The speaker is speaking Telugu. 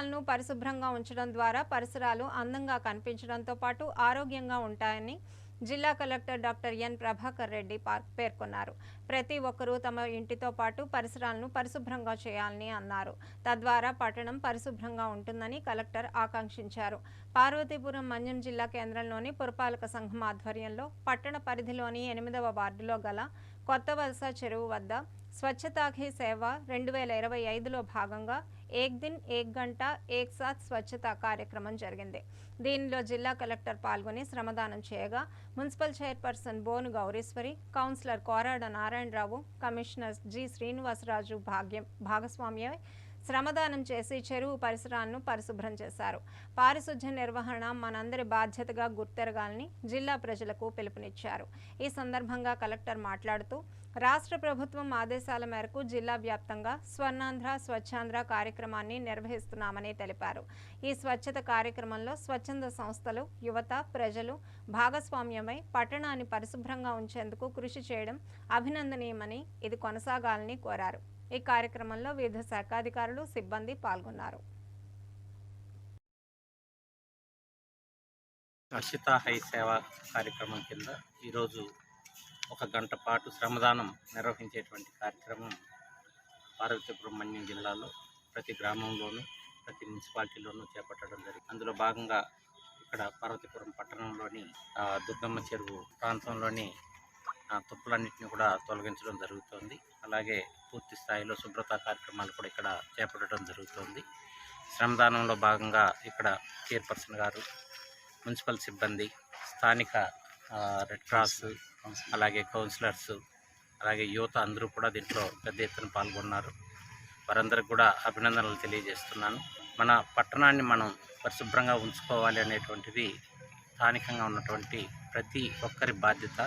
పరిసరాలను పరిశుభ్రంగా ఉంచడం ద్వారా పరిసరాలు అందంగా కనిపించడంతో పాటు ఆరోగ్యంగా ఉంటాయని జిల్లా collector doctor N Prabhakar Reddy పేర్కొన్నారు. ప్రతి ఒక్కరూ తమ ఇంటితో పాటు పరిసరాలను పరిశుభ్రంగా చేయాలని అన్నారు. తద్వారా పట్టణం పరిశుభ్రంగా ఉంటుందని కలెక్టర్ ఆకాంక్షించారు. పార్వతీపురం మన్యం జిల్లా కేంద్రంలోని పురపాలక సంఘం ఆధ్వర్యంలో పట్టణ పరిధిలోని ఎనిమిదవ వార్డులో గల కొత్త వలస చెరువు వద్ద స్వచ్ఛతాఖీ సేవ రెండు వేల ఇరవై ఐదులో భాగంగా ఏక్ దిన్ ఏక్ గంట ఏక్ సాత్ స్వచ్ఛత కార్యక్రమం జరిగింది. దీనిలో జిల్లా కలెక్టర్ పాల్గొని శ్రమదానం చేయగా municipal chairperson Bonu Gowriswari councillor Korada Narayanarao commissioner G Srinivasaraju భాగ్యం భాగస్వామ్యమై శ్రమదానం చేసి చెరువు పరిసరాలను పరిశుభ్రం చేశారు. పారిశుధ్య నిర్వహణ మనందరి బాధ్యతగా గుర్తెరగాలని జిల్లా ప్రజలకు పిలుపునిచ్చారు. ఈ సందర్భంగా కలెక్టర్ మాట్లాడుతూ రాష్ట్ర ప్రభుత్వం ఆదేశాల మేరకు జిల్లా వ్యాప్తంగా స్వర్ణాంధ్ర స్వచ్ఛాంధ్ర కార్యక్రమాన్ని నిర్వహిస్తున్నామని తెలిపారు. ఈ స్వచ్ఛత కార్యక్రమంలో స్వచ్ఛంద సంస్థలు యువత ప్రజలు భాగస్వామ్యమై పట్టణాన్ని పరిశుభ్రంగా ఉంచేందుకు కృషి చేయడం అభినందనీయమని ఇది కొనసాగాలని కోరారు. ఈ కార్యక్రమంలో వివిధ శాఖాధికారులు సిబ్బంది పాల్గొన్నారు. హర్షిత హై సేవ కార్యక్రమం కింద ఈరోజు ఒక గంట పాటు శ్రమదానం నిర్వహించేటువంటి కార్యక్రమం పార్వతీపురం మన్యం జిల్లాలో ప్రతి గ్రామంలోనూ ప్రతి మున్సిపాలిటీలోనూ చేపట్టడం జరిగింది. అందులో భాగంగా ఇక్కడ పార్వతీపురం పట్టణంలోని దుర్గమ్మ చెరువు ప్రాంతంలోని తుప్పులన్నింటినీ కూడా తొలగించడం జరుగుతోంది. అలాగే పూర్తి స్థాయిలో శుభ్రత కార్యక్రమాలు కూడా ఇక్కడ చేపట్టడం జరుగుతోంది. శ్రమదానంలో భాగంగా ఇక్కడ చైర్పర్సన్ గారు మున్సిపల్ సిబ్బంది స్థానిక రెడ్ క్రాస్ అలాగే కౌన్సిలర్స్ అలాగే యువత అందరూ కూడా దీంట్లో పెద్ద ఎత్తున పాల్గొన్నారు. వారందరికి కూడా అభినందనలు తెలియజేస్తున్నాను. మన పట్టణాన్ని మనం పరిశుభ్రంగా ఉంచుకోవాలి అనేటువంటిది స్థానికంగా ఉన్నటువంటి ప్రతి ఒక్కరి బాధ్యత.